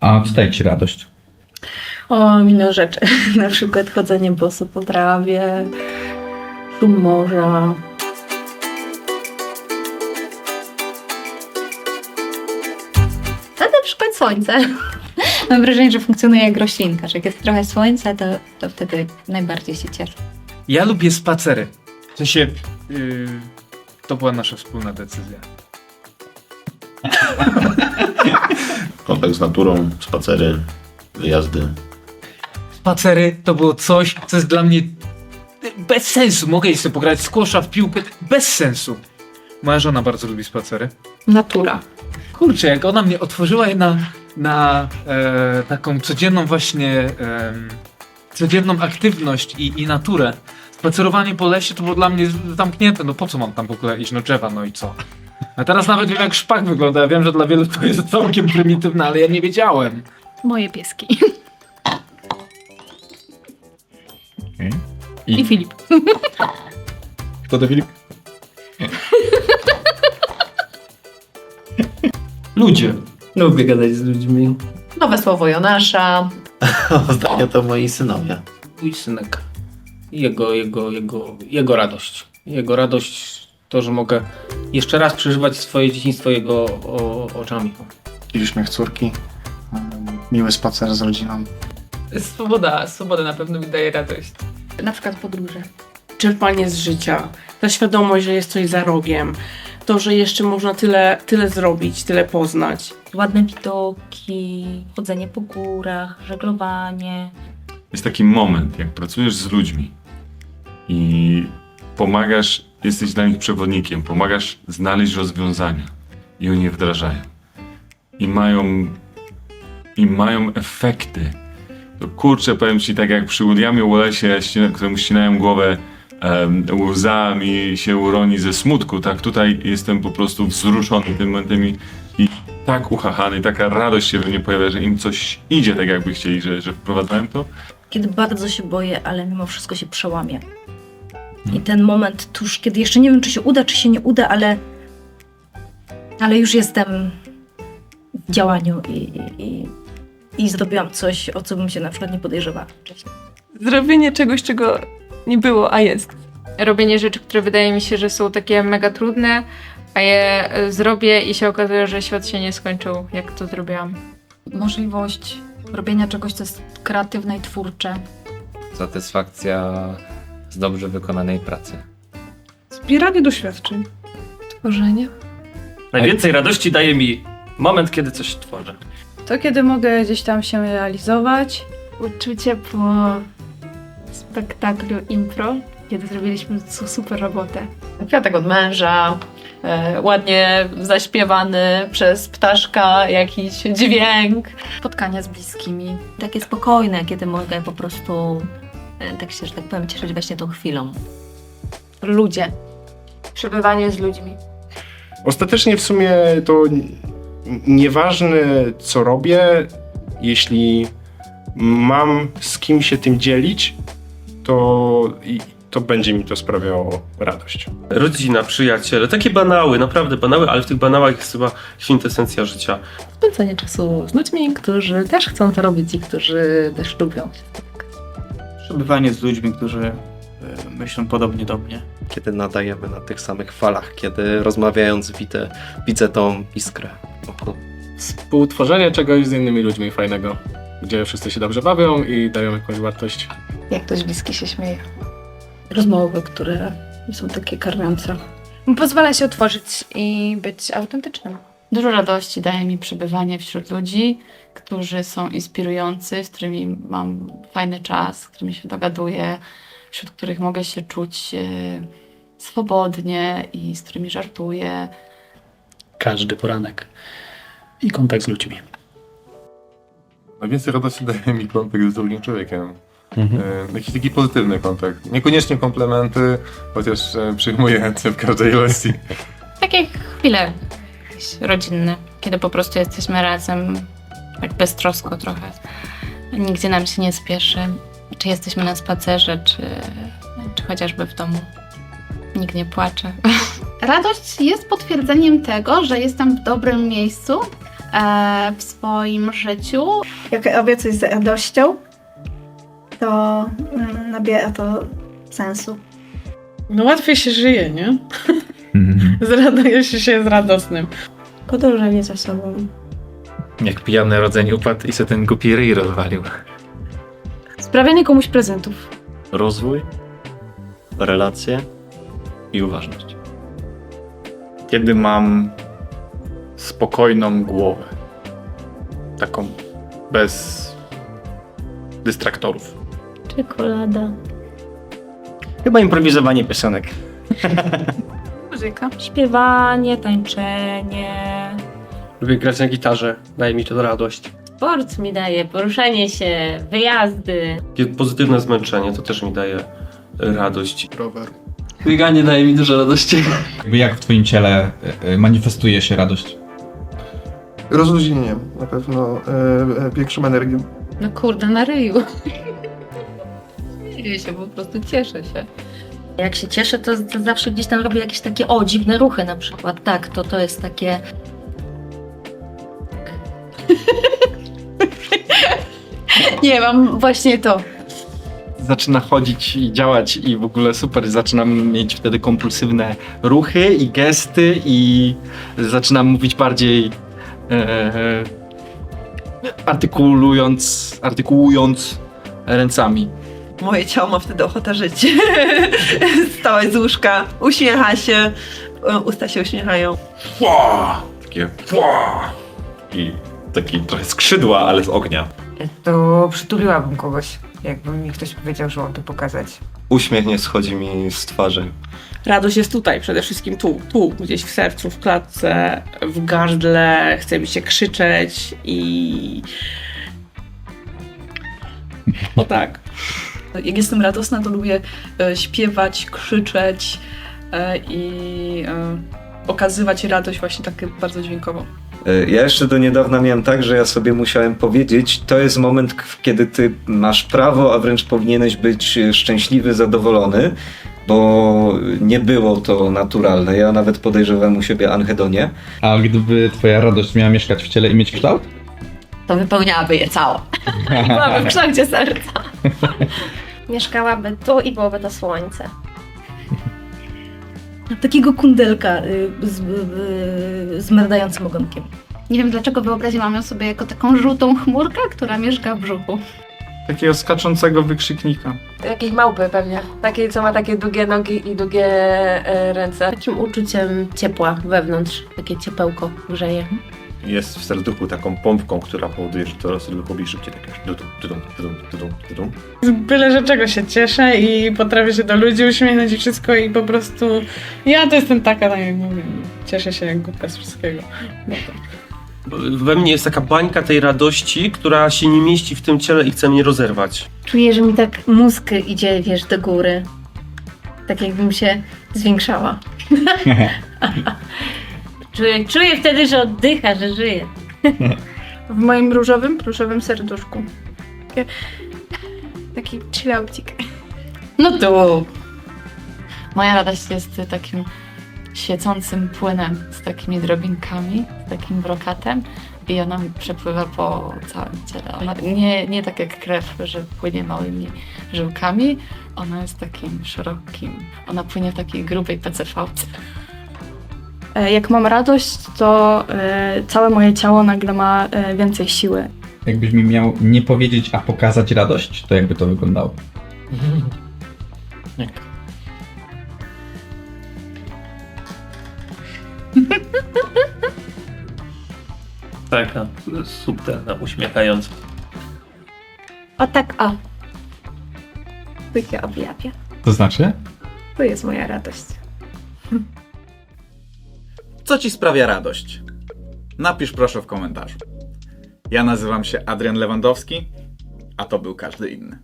A co daje ci radość? O, milion rzeczy. Na przykład chodzenie boso po trawie, szum morza. To na przykład słońce. Mam wrażenie, że funkcjonuje jak roślinka, że jak jest trochę słońca, to, to wtedy najbardziej się cieszę. Ja lubię spacery. W sensie, yy, to była nasza wspólna decyzja. Kontakt z naturą, spacery, wyjazdy. Spacery to było coś, co jest dla mnie bez sensu. Mogę sobie pograć z kosza w piłkę, bez sensu. Moja żona bardzo lubi spacery. Natura. Kurczę, jak ona mnie otworzyła na, na e, taką codzienną właśnie, em, codzienną aktywność i, i naturę. Spacerowanie po lesie to było dla mnie zamknięte, no po co mam tam w ogóle iść, no drzewa, no i co? A teraz nawet wiem jak szpak wygląda, ja wiem, że dla wielu to jest całkiem prymitywne, ale ja nie wiedziałem. Moje pieski. I, I Filip. Kto to Filip? Ludzie. Lubię gadać z ludźmi. Nowe słowo Jonasza. Ostatnio to moi synowie. Mój synek. Jego, jego, jego, jego radość. Jego radość to, że mogę jeszcze raz przeżywać swoje dzieciństwo jego o, oczami. I uśmiech córki. em, Miły spacer z rodziną. Swoboda, swoboda na pewno mi daje radość. Na przykład podróże. czerpanie z życia, ta świadomość, że jest coś za rogiem, to, że jeszcze można tyle, tyle zrobić, tyle poznać. Ładne widoki, chodzenie po górach, żeglowanie. jest taki moment, jak pracujesz z ludźmi i pomagasz, jesteś dla nich przewodnikiem, pomagasz znaleźć rozwiązania i oni je wdrażają. I mają, i mają efekty. To kurczę, powiem ci, tak jak przy Williamie Wallace'ie, któremu ścinają głowę em, łzami się uroni ze smutku, tak tutaj jestem po prostu wzruszony tym momentem i, i tak uchachany, taka radość się we mnie pojawia, że im coś idzie tak jakby chcieli, że, że wprowadzałem to. Kiedy bardzo się boję, ale mimo wszystko się przełamię. I ten moment tuż, kiedy jeszcze nie wiem, czy się uda, czy się nie uda, ale, ale już jestem w działaniu i, i, i, zdobyłam coś, o co bym się na przykład nie podejrzewała wcześniej. Zrobienie czegoś, czego nie było, a jest. Robienie rzeczy, które wydaje mi się, że są takie mega trudne, a je e, zrobię i się okazuje, że świat się nie skończył, jak to zrobiłam. Możliwość robienia czegoś, co jest kreatywne i twórcze. Satysfakcja z dobrze wykonanej pracy. Zbieranie doświadczeń. Tworzenie. Najwięcej radości daje mi moment, kiedy coś tworzę. To kiedy mogę gdzieś tam się realizować. Uczucie po spektaklu impro, kiedy zrobiliśmy su- super robotę. Kwiatek od męża, e, ładnie zaśpiewany przez ptaszka jakiś dźwięk. Spotkania z bliskimi. Takie spokojne, kiedy mogę po prostu, tak się, że tak powiem, cieszyć właśnie tą chwilą. Ludzie. Przebywanie z ludźmi. Ostatecznie w sumie to nieważne co robię, jeśli mam z kim się tym dzielić, to, to będzie mi to sprawiało radość. Rodzina, przyjaciele, takie banały, naprawdę banały, ale w tych banałach jest chyba kwintesencja życia. Spędzanie czasu z ludźmi, którzy też chcą to robić i którzy też lubią. Przebywanie z ludźmi, którzy myślą podobnie do mnie. Kiedy nadajemy na tych samych falach, kiedy rozmawiając widzę, widzę tą iskrę wokół. Współtworzenie czegoś z innymi ludźmi fajnego, gdzie wszyscy się dobrze bawią i dają jakąś wartość. Jak ktoś bliski się śmieje. Rozmowy, które są takie karmiące. Pozwala się otworzyć i być autentycznym. Dużo radości daje mi przebywanie wśród ludzi, którzy są inspirujący, z którymi mam fajny czas, z którymi się dogaduję, wśród których mogę się czuć e, swobodnie i z którymi żartuję. Każdy poranek i kontakt z ludźmi. Najwięcej radości daje mi kontakt z drugim człowiekiem. E, jakiś taki pozytywny kontakt. Niekoniecznie komplementy, chociaż e, przyjmuję w każdej ilości. Takie chwile jakieś rodzinne, kiedy po prostu jesteśmy razem, tak beztrosko trochę. Nigdzie nam się nie spieszy. Czy jesteśmy na spacerze, czy, czy chociażby w domu. Nikt nie płacze. Radość jest potwierdzeniem tego, że jestem w dobrym miejscu, e, w swoim życiu. Jak robię coś z radością, to mm, nabiera to sensu. No łatwiej się żyje, nie? Zraduje się się z radosnym. Podążanie za sobą. Jak pijany rodzeń upadł i sobie ten głupi ryj rozwalił. Sprawianie komuś prezentów. Rozwój, relacje i uważność. Kiedy mam spokojną głowę. Taką bez dystraktorów. Czekolada. Chyba improwizowanie piosenek. Muzyka. Śpiewanie, tańczenie. Lubię grać na gitarze, daje mi to radość. Sport mi daje, poruszanie się, wyjazdy. Pozytywne zmęczenie to też mi daje radość. Rower. Bieganie daje mi dużo radości. Jakby jak w twoim ciele y, y, manifestuje się radość? Rozluźnieniem, na pewno e, większą energią. No kurde, na ryju. Śmieję się, po prostu cieszę się. Jak się cieszę, to, to zawsze gdzieś tam robię jakieś takie, o, dziwne ruchy na przykład. Tak, to to jest takie... Nie, mam właśnie to. Zaczyna chodzić i działać i w ogóle super. Zaczynam mieć wtedy kompulsywne ruchy i gesty i zaczynam mówić bardziej e, artykulując, artykułując ręcami. Moje ciało ma wtedy ochotę żyć. Wstałeś z łóżka, uśmiecha się, usta się uśmiechają. Pła! Takie pła! I takie trochę skrzydła, ale z ognia. To przytuliłabym kogoś, jakby mi ktoś powiedział, że mam to pokazać. Uśmiech nie schodzi mi z twarzy. Radość jest tutaj, przede wszystkim tu, tu, gdzieś w sercu, w klatce, w gardle, chce mi się krzyczeć i... O tak. Jak jestem radosna, to lubię e, śpiewać, krzyczeć e, i e, okazywać radość właśnie tak bardzo dźwiękowo. Ja jeszcze do niedawna miałem tak, że ja sobie musiałem powiedzieć, to jest moment, kiedy ty masz prawo, a wręcz powinieneś być szczęśliwy, zadowolony, bo nie było to naturalne. Ja nawet podejrzewam u siebie anhedonię. A gdyby twoja radość miała mieszkać w ciele i mieć kształt? To wypełniałaby je całe. Byłaby w kształcie serca. Mieszkałaby tu i byłoby to słońce. Takiego kundelka y, z, y, z merdającym ogonkiem. Nie wiem dlaczego wyobraziłam ją sobie jako taką żółtą chmurkę, która mieszka w brzuchu. Takiego skaczącego wykrzyknika. Jakiejś małpy pewnie. Takiej, co ma takie długie nogi i długie e, ręce. Takim uczuciem ciepła wewnątrz. Takie ciepełko grzeje. Jest w serduchu taką pompką, która powoduje, że to serducho bije szybciej. Tak jak dudum, dudum, dudum, dudum, dudum. Byle że czego się cieszę i potrafię się do ludzi uśmiechnąć i wszystko i po prostu ja to jestem taka, tak jak mówię, cieszę się jak głupka z wszystkiego. No to. We mnie jest taka bańka tej radości, która się nie mieści w tym ciele i chce mnie rozerwać. Czuję, że mi tak mózg idzie, wiesz, do góry. Tak jakbym się zwiększała. Czuję, czuję wtedy, że oddycha, że żyje. W moim różowym, pluszowym serduszku. Takie, taki chillaucik. No tu. Moja radość jest takim świecącym płynem z takimi drobinkami, z takim brokatem i ona mi przepływa po całym ciele. Ona nie, nie tak jak krew, że płynie małymi żyłkami, ona jest takim szerokim, ona płynie w takiej grubej PCV. E, Jak mam radość, to e, całe moje ciało nagle ma e, więcej siły. Jakbyś mi miał nie powiedzieć, a pokazać radość, to jakby to wyglądało? Taka subtelna, uśmiechająca. O tak, o. Tak się objawia. To znaczy? To jest moja radość. Co ci sprawia radość? Napisz proszę w komentarzu. Ja nazywam się Adrian Lewandowski, a to był każdy inny.